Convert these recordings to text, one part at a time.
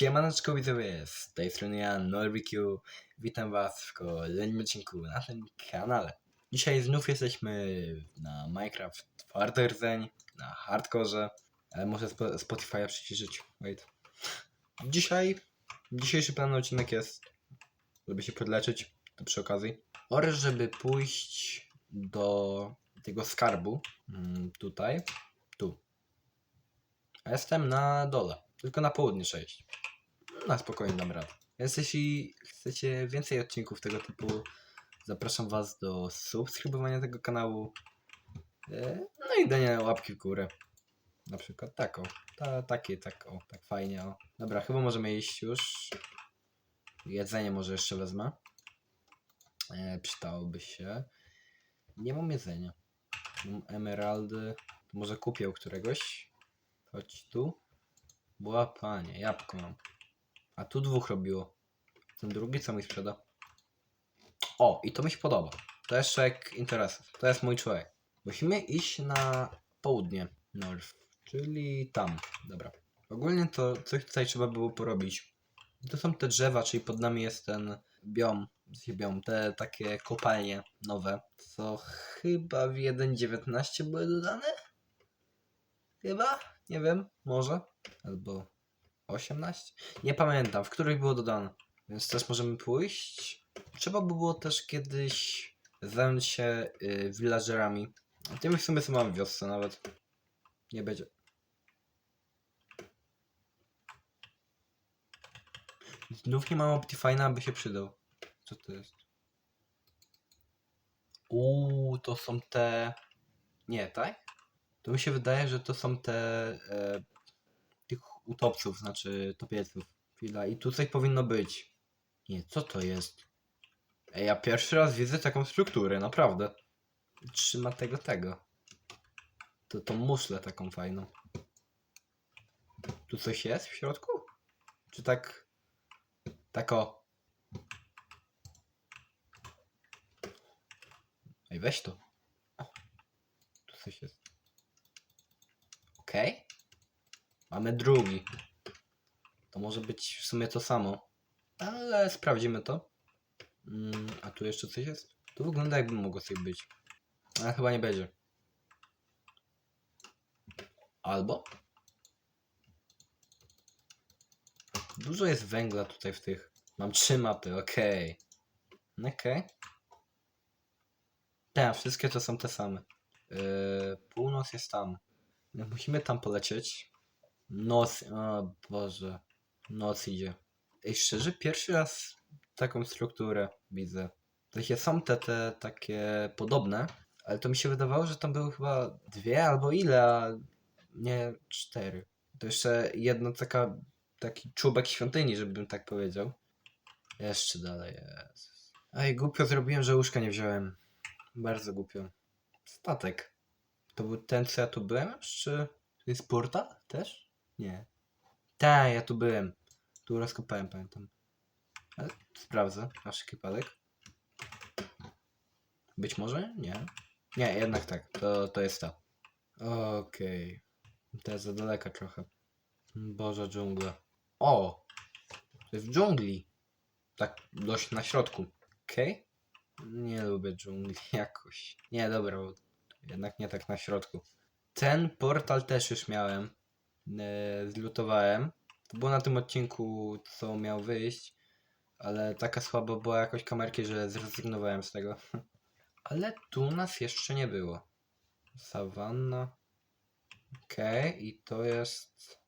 Siemaneczko widzowie, z tej strony ja, Norbikiu. Witam was w kolejnym odcinku na tym kanale. Dzisiaj znów jesteśmy na Minecraft czwarty rdzeń, na hardkorze, ale muszę spo Spotify'a przyciszyć, wait. Dzisiaj, dzisiejszy plan odcinek jest, żeby się podleczyć, to przy okazji, oraz żeby pójść do tego skarbu, mm, tutaj, tu. Jestem na dole, tylko na południe 6. Na spokojnie dam radę. Więc jeśli chcecie więcej odcinków tego typu, zapraszam Was do subskrybowania tego kanału. e, No i dania łapki w górę. Na przykład taką. Ta, takie, tak, o, tak fajnie. O. Dobra, chyba możemy iść już. Jedzenie może jeszcze wezmę. E, przydałoby się. Nie mam jedzenia. Mam emeraldy. Może kupię u któregoś. Chodź tu. Łapanie, jabłko mam. A tu dwóch robiło. Ten drugi co mi sprzeda? O, i to mi się podoba. To jest człowiek interesów. To jest mój człowiek. Musimy iść na południe. North, czyli tam. Dobra. Ogólnie to coś tutaj trzeba było porobić. To są te drzewa, czyli pod nami jest ten biom. biom te takie kopalnie nowe, co chyba w 1.19 były dodane? Chyba? Nie wiem, może. Albo 18? Nie pamiętam, w których było dodane. Więc też możemy pójść. Trzeba by było też kiedyś zająć się y, villagerami. Tym w sumie co mamy w wiosce nawet. Nie będzie. Znów nie mam Optifine'a, aby się przydał. Co to jest? Uuu, to są te... Nie, tak? To mi się wydaje, że to są te... E, tych utopców, znaczy topieców. Chwila, i tu coś powinno być. Nie, co to jest? Ej, ja pierwszy raz widzę taką strukturę, naprawdę. Trzyma tego, tego. To tą muszlę taką fajną. Tu coś jest w środku? Czy tak... Tak o... Ej, weź to. Tu coś jest. Okej. Mamy drugi. To może być w sumie to samo. Ale sprawdzimy to. Mm, a tu jeszcze coś jest? To wygląda jakby mogło coś być. Ale chyba nie będzie. Albo? Dużo jest węgla tutaj w tych. Mam trzy mapy, okej. Okej. Tak, wszystkie to są te same. Yy, północ jest tam. Musimy tam polecieć. Noc, o Boże. Noc idzie. Ej, szczerze, pierwszy raz taką strukturę widzę. Sensie są te, te takie podobne, ale to mi się wydawało, że tam były chyba dwie albo ile, a nie cztery. To jeszcze jedna taka, taki czubek świątyni, żebym tak powiedział. Jeszcze dalej jest. Ej, głupio zrobiłem, że łóżka nie wziąłem. Bardzo głupio. Statek. To był ten, co ja tu byłem czy... To jest portal też? Nie. Tak, ja tu byłem. Tu rozkopałem, pamiętam. Ale sprawdzę, na wszelki wypadek. Być może? Nie. Nie, jednak tak. To, to jest to. Okej. To jest za daleka trochę. Boże, dżungla. O! To jest w dżungli. Tak dość na środku. Okej? Nie lubię dżungli jakoś. Nie, dobra, bo jednak nie tak na środku. Ten portal też już miałem. E, zlutowałem. To było na tym odcinku, co miał wyjść. Ale taka słaba była jakoś kamerki, że zrezygnowałem z tego. Ale tu nas jeszcze nie było. Sawanna. Okej, i to jest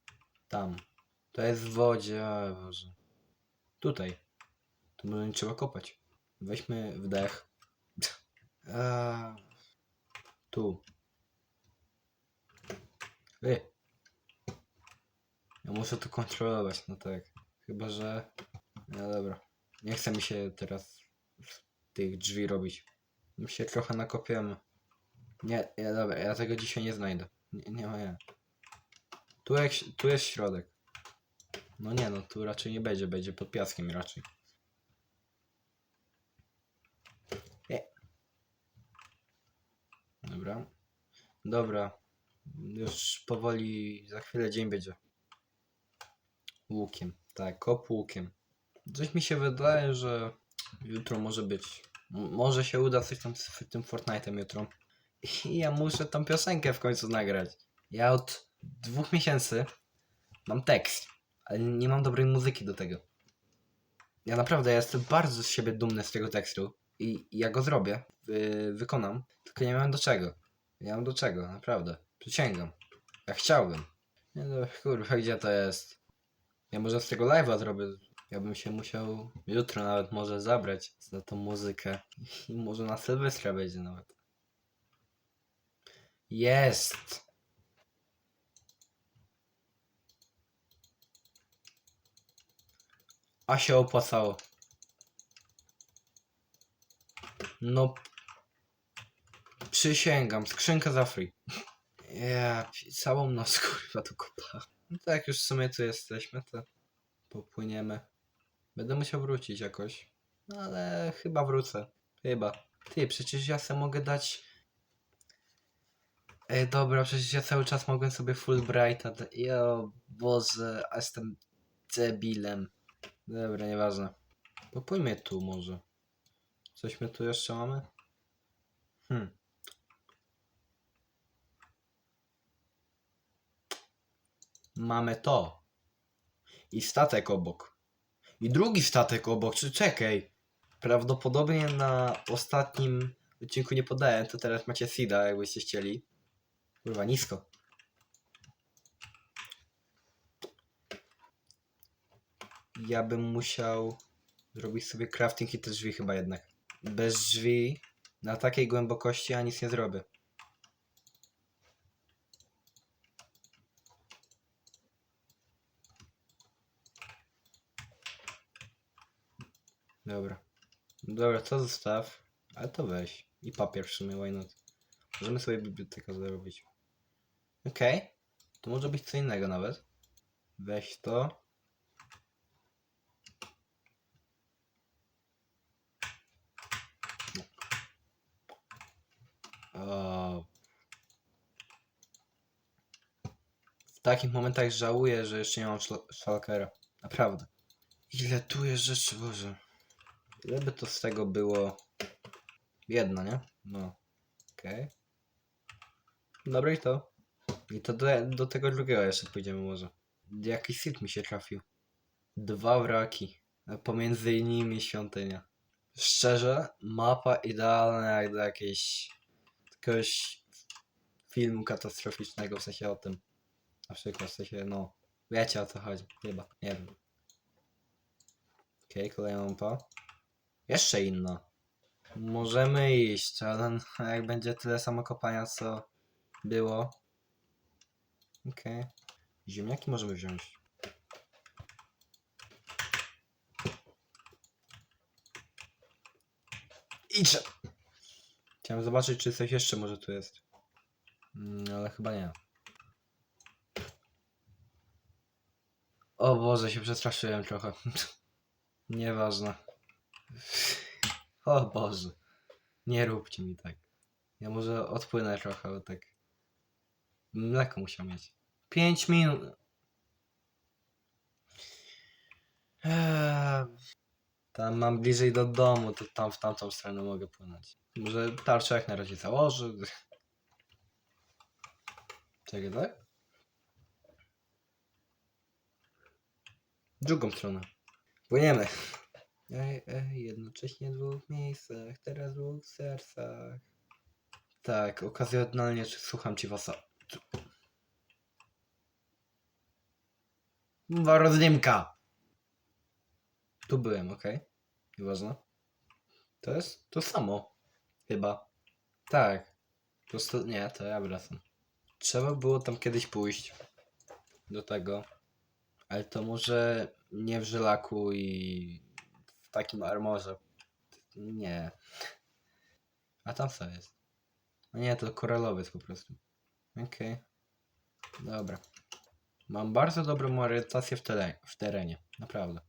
tam. To jest w wodzie, o Boże. Tutaj. Tu może nie trzeba kopać. Weźmy wdech. Eee, tu. Ej. Ja muszę to kontrolować, no tak. Chyba, że... No dobra. Nie chce mi się teraz tych drzwi robić. My się trochę nakopiemy. Nie, ja, dobra, ja tego dzisiaj nie znajdę. Nie, nie ma ja. Tu, jak, tu jest środek. No nie, no tu raczej nie będzie, będzie pod piaskiem raczej. E. Dobra. Dobra. Już powoli za chwilę dzień będzie. Łukiem. Tak, kopłukiem. Coś mi się wydaje, że jutro może być. Może się uda coś tam z tym Fortnite'em jutro. I ja muszę tą piosenkę w końcu nagrać. Ja od dwóch miesięcy mam tekst, ale nie mam dobrej muzyki do tego. Ja naprawdę jestem bardzo z siebie dumny z tego tekstu i ja go zrobię, wy, wykonam, tylko nie mam do czego. Nie mam do czego, naprawdę. Przysięgam. Ja chciałbym. Nie no, kurwa, gdzie to jest? Ja może z tego live'a zrobię. Ja bym się musiał jutro nawet może zabrać za tą muzykę. I może na Sylwestra będzie nawet. Jest! A się opłacało. No. Przysięgam, skrzynka za free. Ja, całą noc kurwa tu kopa. No tak, już w sumie tu jesteśmy, to popłyniemy. Będę musiał wrócić jakoś. No ale chyba wrócę. Chyba. Ty, przecież ja sobie mogę dać... Ej, dobra, przecież ja cały czas mogłem sobie Fulbrighta da... Jo, Boże, a jestem debilem. Dobra, nieważne. Popójmy tu może. Coś my tu jeszcze mamy? Hmm. Mamy to. I statek obok. I drugi statek obok, czy czekaj. Prawdopodobnie na ostatnim odcinku nie podałem, to teraz macie Sida, jakbyście chcieli. Kurwa, nisko. Ja bym musiał zrobić sobie crafting i te drzwi chyba jednak. Bez drzwi na takiej głębokości ja nic nie zrobię. Dobra. Dobra, to zostaw. Ale to weź. I papier w sumie, why not? Możemy sobie bibliotekę zrobić. Okej. To może być co innego nawet. Weź to. O. W takich momentach żałuję, że jeszcze nie mam szla- szalkera. Naprawdę. Ile tu jest rzeczy, Boże. Ile by to z tego było? Jedna, nie? No. Okej. Dobra i to. I to do, do tego drugiego jeszcze pójdziemy może. Jakiś sit mi się trafił. Dwa wraki. A pomiędzy nimi świątynia. Szczerze, mapa idealna jak do jakiejś jakiegoś filmu katastroficznego, w sensie o tym. Na przykład, w sensie, no, wiecie o co chodzi, chyba, nie wiem. Okej, kolejna mapa. Jeszcze inna. Możemy iść, ale no, jak będzie tyle samo kopania, co było. Okej. Ziemniaki możemy wziąć. Idź! Chciałem zobaczyć, czy coś jeszcze może tu jest. Mm, ale chyba nie. O Boże, się przestraszyłem trochę. Nieważne. O Boże. Nie róbcie mi tak. Ja może odpłynę trochę, bo tak. Mleko musiał mieć. 5 minut. Eee, Tam mam bliżej do domu, to tam w tamtą stronę mogę płynąć. Może tarczę jak na razie założę. Czekaj, tak? Drugą stronę. Płyniemy. Ej, ej, jednocześnie w dwóch miejscach, teraz w dwóch sercach. Tak, okazjonalnie słucham ci was. Była. Tu byłem, okej. Nieważne. To jest to samo. Chyba. Tak. Po prostu, nie, to ja wracam. Trzeba było tam kiedyś pójść. Do tego. Ale to może nie w żelaku i takim armorze. Nie. A tam co jest? No nie, to koralowiec po prostu. Okej. Dobra. Mam bardzo dobrą orientację w, tele- w terenie. Naprawdę.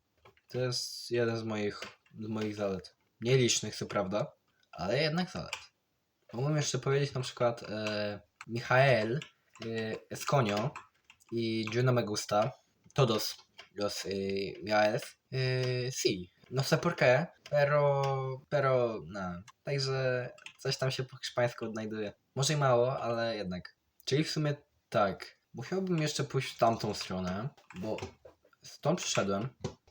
To jest jeden z moich, z moich zalet. Nielicznych, co prawda, ale jednak zalet. Mogłem jeszcze powiedzieć na przykład e, Michael e, Esconio i Juno Megusta, Todos los eh, miałeś eh, sí, no sé por qué, pero, pero, no. Także coś tam się po hiszpańsku odnajduje. Może i mało, ale jednak. Czyli w sumie tak. Musiałbym jeszcze pójść w tamtą stronę, bo stąd przyszedłem.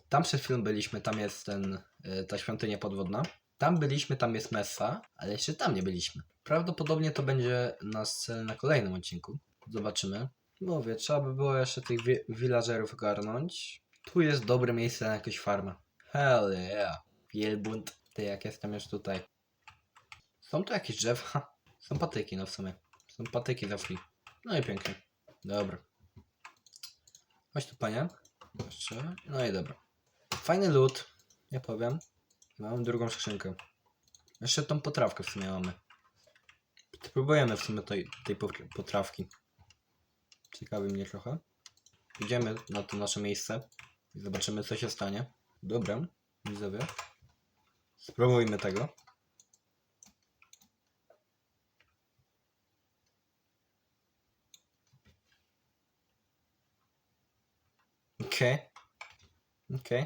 Tam przed chwilą byliśmy, tam jest ten, y, ta świątynia podwodna. Tam byliśmy, tam jest Messa, ale jeszcze tam nie byliśmy. Prawdopodobnie to będzie nasz cel na kolejnym odcinku. Zobaczymy. Mówię, trzeba by było jeszcze tych wi- villagerów ogarnąć. Tu jest dobre miejsce na jakąś farmę. Hell yeah. Wielbłąd. Ty, jak jestem już tutaj. Są tu jakieś drzewa? Są patyki, no w sumie. Są patyki za free. No i pięknie. Dobra. Chodź tu, panie. Jeszcze. No i dobra. Fajny loot. Nie powiem. Mam drugą skrzynkę. Jeszcze tą potrawkę w sumie mamy. Spróbujemy w sumie tej, tej pot- potrawki. Ciekawi mnie trochę. Idziemy na to nasze miejsce i zobaczymy co się stanie. Dobra, widzowie. Spróbujmy tego. Okej. Okej.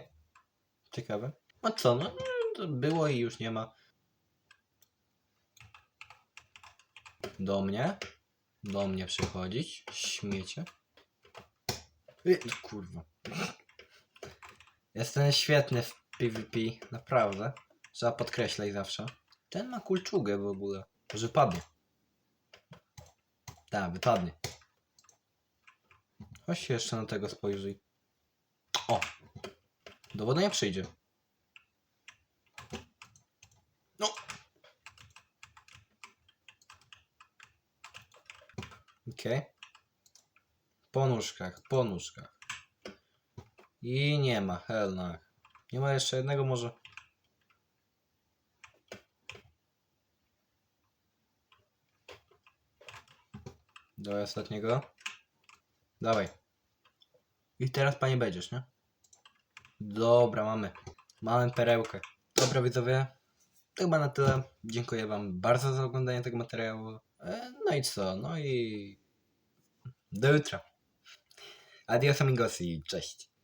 Ciekawe. A co, no było i już nie ma. Do mnie? Do mnie przychodzić? Śmiecie? Y, kurwa. Jestem świetny w PvP, naprawdę. Trzeba podkreślać zawsze. Ten ma kulczugę w ogóle. Może padnie. Tak, wypadnie. Chodź się jeszcze na tego spojrzyj. O! Do wody nie przyjdzie. No! Okej. Po nóżkach, po nóżkach. I nie ma, hell no. Nie ma jeszcze jednego może. Do ostatniego. Dawaj. I teraz panie będziesz, nie? Dobra, mamy. Mamy perełkę. Dobra widzowie, to chyba na tyle. Dziękuję wam bardzo za oglądanie tego materiału. E, No i co? No i do jutra. Adios amigos i cześć.